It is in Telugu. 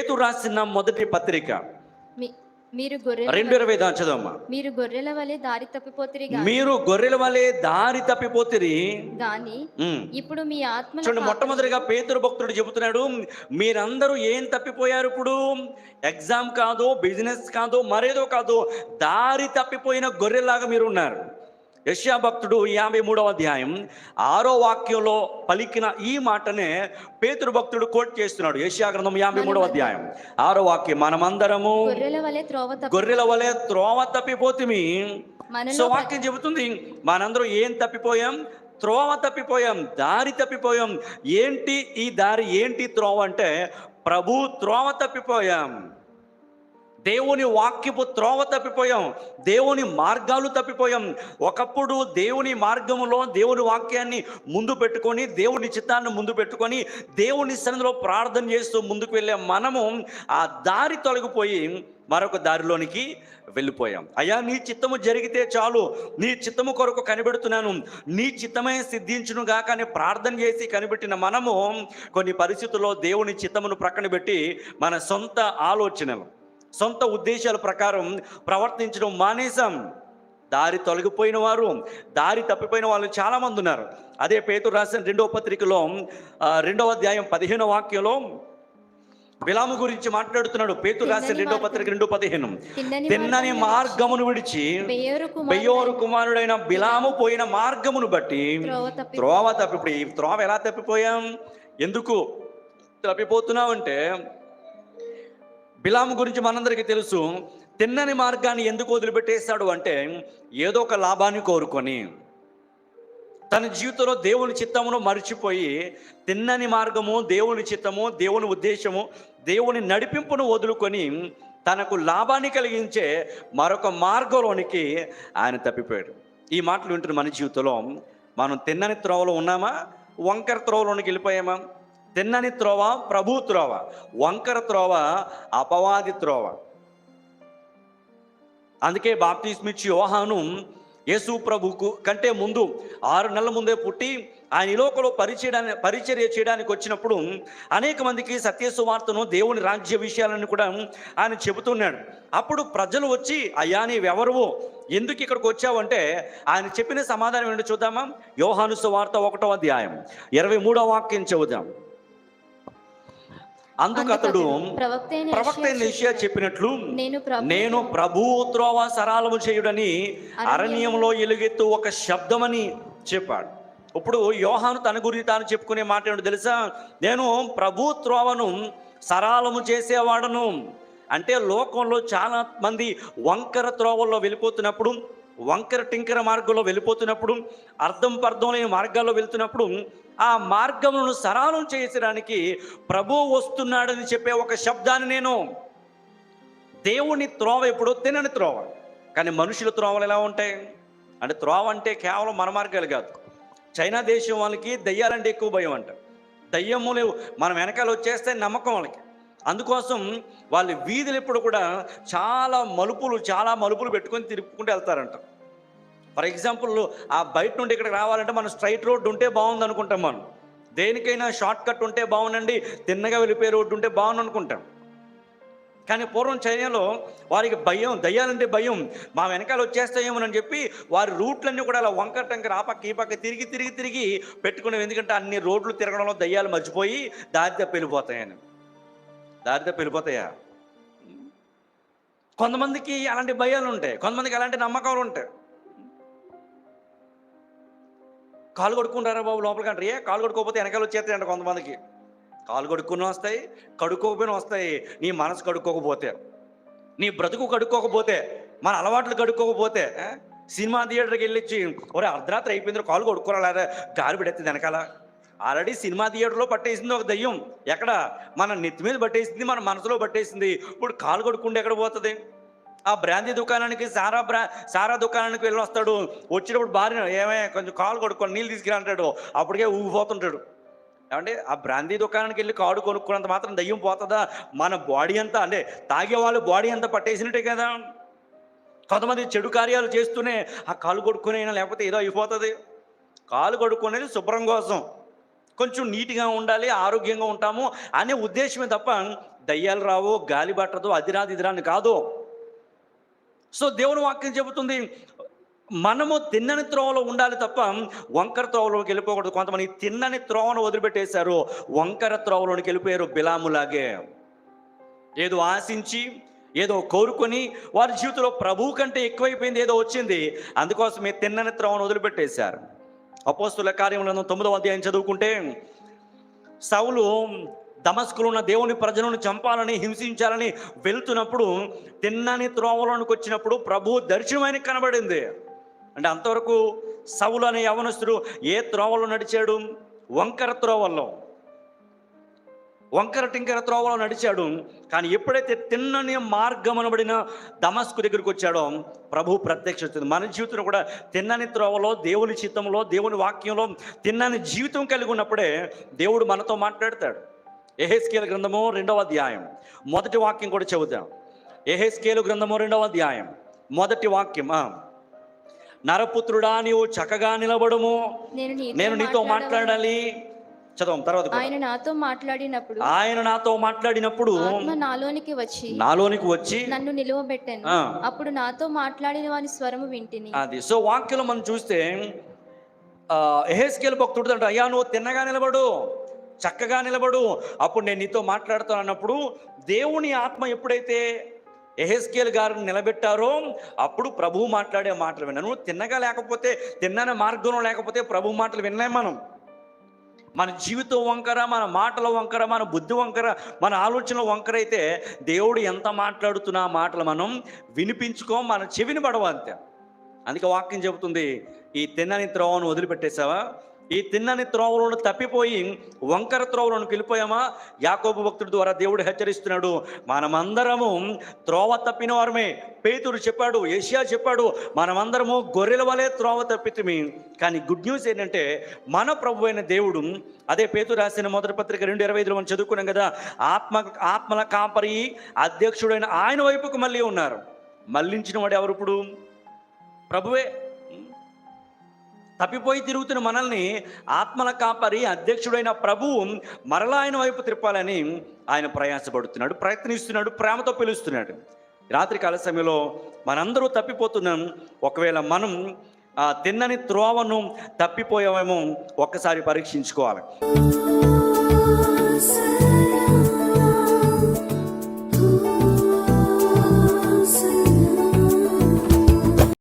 పేతురు రాసిన మొదటి పత్రిక. మీరు గొర్రెల రెండు ఇరవై చదవమ్మా. మీరు గొర్రెల వలె దారి తప్పిపోతిరి మీరు గొర్రెల వలె దారి తప్పిపోతిరి. గాని. ఇప్పుడు మీ ఆత్మ చూడండి మొట్టమొదటిగా పేతురు భక్తుడు చెబుతున్నాడు మీరందరూ ఏం తప్పిపోయారు ఇప్పుడు? ఎగ్జామ్ కాదు బిజినెస్ కాదు మరేదో కాదు దారి తప్పిపోయిన గొర్రెలాగా మీరు ఉన్నారు యశ్యా భక్తుడు యాభై మూడవ అధ్యాయం ఆరో వాక్యంలో పలికిన ఈ మాటనే పేతురు భక్తుడు కోట్ చేస్తున్నాడు. యశ్యా గ్రంథం యాభై మూడవ అధ్యాయం ఆరో వాక్యం. మనమందరము గొర్రెల వలె త్రోవ తప్పిపోతుమి. సో వాక్యం చెబుతుంది మనందరం ఏం తప్పిపోయాం? త్రోవ తప్పిపోయాం దారి తప్పిపోయాం. ఏంటి ఈ దారి ఏంటి త్రోవ అంటే ప్రభు త్రోవ తప్పిపోయాం. దేవుని వాక్యపు త్రోవ తప్పిపోయాం. దేవుని మార్గాలు తప్పిపోయాం. ఒకప్పుడు దేవుని మార్గములో దేవుని వాక్యాన్ని ముందు పెట్టుకొని దేవుని చిత్తాన్ని ముందు పెట్టుకొని దేవుని సన్నిధిలో ప్రార్థన చేస్తూ ముందుకు వెళ్ళే మనము ఆ దారి తొలగిపోయి మరొక దారిలోనికి వెళ్ళిపోయాం. అయ్యా నీ చిత్తము జరిగితే చాలు. నీ చిత్తము కొరకు కనిపెడుతున్నాను. నీ చిత్తమే సిద్ధించును గాక అని ప్రార్థన చేసి కనిపెట్టిన మనము కొన్ని పరిస్థితుల్లో దేవుని చిత్తమును ప్రక్కన పెట్టి మన సొంత ఆలోచనలు సొంత ఉద్దేశాల ప్రకారం ప్రవర్తించడం మానేశాం. దారి తొలగిపోయిన వారు దారి తప్పిపోయిన వాళ్ళు చాలా మంది ఉన్నారు. అదే పేతురు రాసిన రెండవ పత్రికలో రెండవ అధ్యాయం పదిహేనవ వాక్యంలో బిలాము గురించి మాట్లాడుతున్నాడు. పేతురు రాసిన రెండవ పత్రిక రెండు పదిహేను. తిన్నని మార్గమును విడిచి బెయ్యోరు కుమారుడైన బిలాము పోయిన మార్గమును బట్టి త్రోవ తప్పి త్రోవ తప్పిపోయి త్రోవ ఎలా తప్పిపోయాం? ఎందుకు తప్పిపోతున్నావు అంటే బిలాము గురించి మనందరికీ తెలుసు తిన్నని మార్గాన్ని ఎందుకు వదిలిపెట్టేశాడు అంటే ఏదో ఒక లాభాన్ని కోరుకొని. తన జీవితంలో దేవుని చిత్తమును మర్చిపోయి తిన్నని మార్గము దేవుని చిత్తము దేవుని ఉద్దేశము దేవుని నడిపింపును వదులుకొని తనకు లాభాన్ని కలిగించే మరొక మార్గంలోనికి ఆయన తప్పిపోయాడు. ఈ మాటలు వింటున్న మన జీవితంలో మనం తిన్నని త్రోవలో ఉన్నామా? వంకర త్రోవలోనికి వెళ్ళిపోయామా? తిన్నని త్రోవ ప్రభు త్రోవ వంకర త్రోవ అపవాది త్రోవ. అందుకే బాప్తిస్మిచ్చి యోహాను యేసు ప్రభుకు కంటే ముందు ఆరు నెలల ముందే పుట్టి ఆయన ఈ లోకంలో పరిచయడానికి పరిచర్య చేయడానికి వచ్చినప్పుడు అనేక మందికి సత్య సువార్తను దేవుని రాజ్య విషయాలను కూడా ఆయన చెబుతున్నాడు. అప్పుడు ప్రజలు వచ్చి అయ్యా నీవెవరువు? ఎందుకు ఇక్కడికి వచ్చావంటే ఆయన చెప్పిన సమాధానం ఏంటో చూద్దామా? యోహాను సువార్త ఒకటో అధ్యాయం ఇరవై మూడో వాక్యం చెబుదాం. అందుకు అతడు ప్రవక్త యెషయా చెప్పినట్లు నేను ప్రభు నేను ప్రభు త్రోవ సరాలము చేయుడని అరణ్యంలో ఎలుగెత్తు ఒక శబ్దమని చెప్పాడు. ఇప్పుడు యోహాను తన గురించి తాను చెప్పుకునే మాట ఏంటో తెలుసా? నేను ప్రభు త్రోవను సరాలము చేసేవాడను. అంటే లోకంలో చాలా మంది వంకర త్రోవల్లో వెళ్ళిపోతున్నప్పుడు వంకర టింకర మార్గంలో వెళ్ళిపోతున్నప్పుడు అర్థం పర్థం లేని మార్గాల్లో వెళ్తున్నప్పుడు ఆ మార్గములను సరళం చేసడానికి ప్రభు వస్తున్నాడని చెప్పే ఒక శబ్దాన్ని నేను దేవుని త్రోవ ఎప్పుడో తినని త్రోవ. కానీ మనుషుల త్రోవలు ఎలా ఉంటాయి? అంటే త్రోవ అంటే కేవలం మన మార్గాలు కాదు. చైనా దేశం వాళ్ళకి దయ్యాలంటే ఎక్కువ భయం అంట. దయ్యములు మనం వెనకాల వచ్చేస్తే నమ్మకం వాళ్ళకి. అందుకోసం వాళ్ళ వీధులు ఎప్పుడు కూడా చాలా మలుపులు చాలా మలుపులు పెట్టుకొని తిరుపుకుంటూ వెళ్తారంట. ఫర్ ఎగ్జాంపుల్ ఆ బయట నుండి ఇక్కడికి రావాలంటే మనం స్ట్రైట్ రోడ్డు ఉంటే బాగుంది అనుకుంటాం మనం. దేనికైనా షార్ట్ కట్ ఉంటే బాగుండండి తిన్నగా వెళ్ళిపోయే రోడ్డు ఉంటే బాగుంది అనుకుంటాం. కానీ పూర్వం చైనాలో వారికి భయం దయ్యాలంటే భయం. మా వెనకాల వచ్చేస్తాయేమోనని చెప్పి వారి రూట్లన్నీ కూడా అలా వంకర టంకర ఆ పక్క ఈ పక్క తిరిగి తిరిగి తిరిగి పెట్టుకునేవి. ఎందుకంటే అన్ని రోడ్లు తిరగడంలో దయ్యాలు మర్చిపోయి దారి తప్పి వెళ్ళిపోతాయని. దారి తప్పి వెళ్ళిపోతాయా? కొంతమందికి అలాంటి భయాలు ఉంటాయి. కొంతమందికి అలాంటి నమ్మకాలు ఉంటాయి. కాలు కొడుకుంటారా బాబు లోపలికి అంటారు. ఏ కాలు కొడుకోకపోతే వెనకాల వచ్చేస్తాయంట కొంతమందికి. కాలు కొడుక్కుని వస్తాయి కడుక్కోకపోయినా వస్తాయి. నీ మనసు కడుక్కోకపోతే నీ బ్రతుకు కడుక్కోకపోతే మన అలవాట్లు కడుక్కోకపోతే సినిమా థియేటర్కి వెళ్ళొచ్చి ఒరే అర్ధరాత్రి అయిపోయింది కాలు కొడుకోరాలా గాలి పెడేస్తుంది వెనకాల. ఆల్రెడీ సినిమా థియేటర్లో పట్టేసింది ఒక దయ్యం. ఎక్కడ? మన నెత్తి మీద పట్టేసింది మన మనసులో పట్టేసింది. ఇప్పుడు కాలు కొడుకుంటే ఎక్కడ పోతుంది? ఆ బ్రాందీ దుకాణానికి సారా బ్రా సారా దుకాణానికి వెళ్ళి వస్తాడు వచ్చినప్పుడు భార్య ఏమే కొంచెం కాలు కొడుకొని నీళ్ళు తీసుకురా అంటాడు. అప్పటికే ఊగిపోతుంటాడు. ఏమంటే ఆ బ్రాందీ దుకాణానికి వెళ్ళి కాడు కొనుక్కున్నంత మాత్రం దయ్యం పోతుందా? మన బాడీ అంతా అంటే తాగే వాళ్ళు బాడీ అంతా పట్టేసినట్టే కదా. కొంతమంది చెడు కార్యాలు చేస్తూనే ఆ కాలు కొడుకునైనా లేకపోతే ఏదో అయిపోతుంది. కాలు కొడుకునేది శుభ్రం కోసం. కొంచెం నీట్గా ఉండాలి ఆరోగ్యంగా ఉంటాము అనే ఉద్దేశమే తప్ప దయ్యాలు రావు గాలి పట్టదు అది రాదు ఇది రాని కాదు. సో దేవుని వాక్యం చెబుతుంది మనము తిన్నని త్రోవలో ఉండాలి తప్ప వంకర త్రోవలోకి వెళ్ళిపోకూడదు. కొంతమంది తిన్నని త్రోవను వదిలిపెట్టేశారు వంకర త్రోవలోనికి వెళ్ళిపోయారు బిలాములాగే. ఏదో ఆశించి ఏదో కోరుకొని వారి జీవితంలో ప్రభువు కంటే ఎక్కువైపోయింది ఏదో వచ్చింది. అందుకోసమే తిన్నని త్రోవను వదిలిపెట్టేశారు. అపోస్తుల కార్యములను తొమ్మిదవ అధ్యాయం చదువుకుంటే సౌలు దమస్కులు ఉన్న దేవుని ప్రజలను చంపాలని హింసించాలని వెళ్తున్నప్పుడు తిన్నని త్రోవలోనికి వచ్చినప్పుడు ప్రభు దర్శనమైన కనబడింది. అంటే అంతవరకు సౌలు అనే యవనస్తుడు ఏ త్రోవలో నడిచాడు? వంకర త్రోవల్లో. వంకర టింకర త్రోవలో నడిచాడు. కానీ ఎప్పుడైతే తిన్నని మార్గం అనబడిన దమస్కు దగ్గరికి వచ్చాడో ప్రభు ప్రత్యక్ష మన జీవితంలో కూడా తిన్నని త్రోవలో దేవుని చిత్తంలో దేవుని వాక్యంలో తిన్నని జీవితం కలిగి ఉన్నప్పుడే దేవుడు మనతో మాట్లాడతాడు. ఎహెస్కేల గ్రంథము రెండవ అధ్యాయం. మొదటి వాక్యం కూడా చెబుతాం ఎహెస్కేలు గ్రంథము రెండవ అధ్యాయం. మొదటి వాక్యం. నరపుత్రుడా నీవు చక్కగా నిలబడము. నేను నీతో. మాట్లాడాలి. చదవం తర్వాత. ఆయన నాతో మాట్లాడినప్పుడు ఆయన నాతో మాట్లాడినప్పుడు ఆత్మ నాలోనికి వచ్చి నాలోనికి వచ్చి నన్ను నిలువబెట్టాను. అప్పుడు నాతో మాట్లాడిన వాని స్వరము వింటిని. అది. సో వాక్యంలో మనం చూస్తే ఎహెస్కేల్ భక్తుడు అంటే అయ్యా నువ్వు తిన్నగా నిలబడు చక్కగా నిలబడు. అప్పుడు నేను నీతో మాట్లాడుతాను అన్నప్పుడు దేవుని ఆత్మ ఎప్పుడైతే ఎహెస్కేల్ గారిని నిలబెట్టారో అప్పుడు ప్రభు మాట్లాడే మాటలు విన్నాను. తిన్నగా లేకపోతే తిన్నన మార్గంలో లేకపోతే ప్రభు మాటలు వినలేం మనం. మన జీవితం వంకర మన మాటల వంకర మన బుద్ధి వంకర మన ఆలోచనల వంకర అయితే దేవుడు ఎంత మాట్లాడుతున్నా మాటలు మనం వినిపించుకో మన చెవిని పడవ అంతే. అందుకే వాక్యం చెబుతుంది ఈ తిన్నని త్రోవను వదిలిపెట్టేశావా? ఈ తిన్నని త్రోవలను తప్పిపోయి వంకర త్రోవలను వెళ్ళిపోయామా? యాకోబు భక్తుడి ద్వారా దేవుడు హెచ్చరిస్తున్నాడు. మనమందరము త్రోవ తప్పిన వారమే. పేతుడు చెప్పాడు ఏషియా చెప్పాడు మనమందరము గొర్రెల వలె త్రోవ తప్పితిమి. కానీ గుడ్ న్యూస్ ఏంటంటే మన ప్రభు అయిన దేవుడు అదే పేతు రాసిన మొదటి పత్రిక రెండు ఇరవై ఐదులో మనం చదువుకున్నాం కదా ఆత్మ ఆత్మల కాపరి అధ్యక్షుడైన ఆయన వైపుకు మళ్ళీ ఉన్నారు. మళ్ళించిన వాడు ఎవరు ఇప్పుడు? ప్రభువే. తప్పిపోయి తిరుగుతున్న మనల్ని ఆత్మల కాపరి అధ్యక్షుడైన ప్రభువు మరలా ఆయన వైపు తిరపాలని ఆయన ప్రయాసపడుతున్నాడు ప్రయత్నిస్తున్నాడు ప్రేమతో పిలుస్తున్నాడు. రాత్రి కాల సమయంలో మనందరూ తప్పిపోతున్నాం ఒకవేళ మనం తిన్నని త్రోవను తప్పిపోయామేమో ఒక్కసారి పరీక్షించుకోవాలి.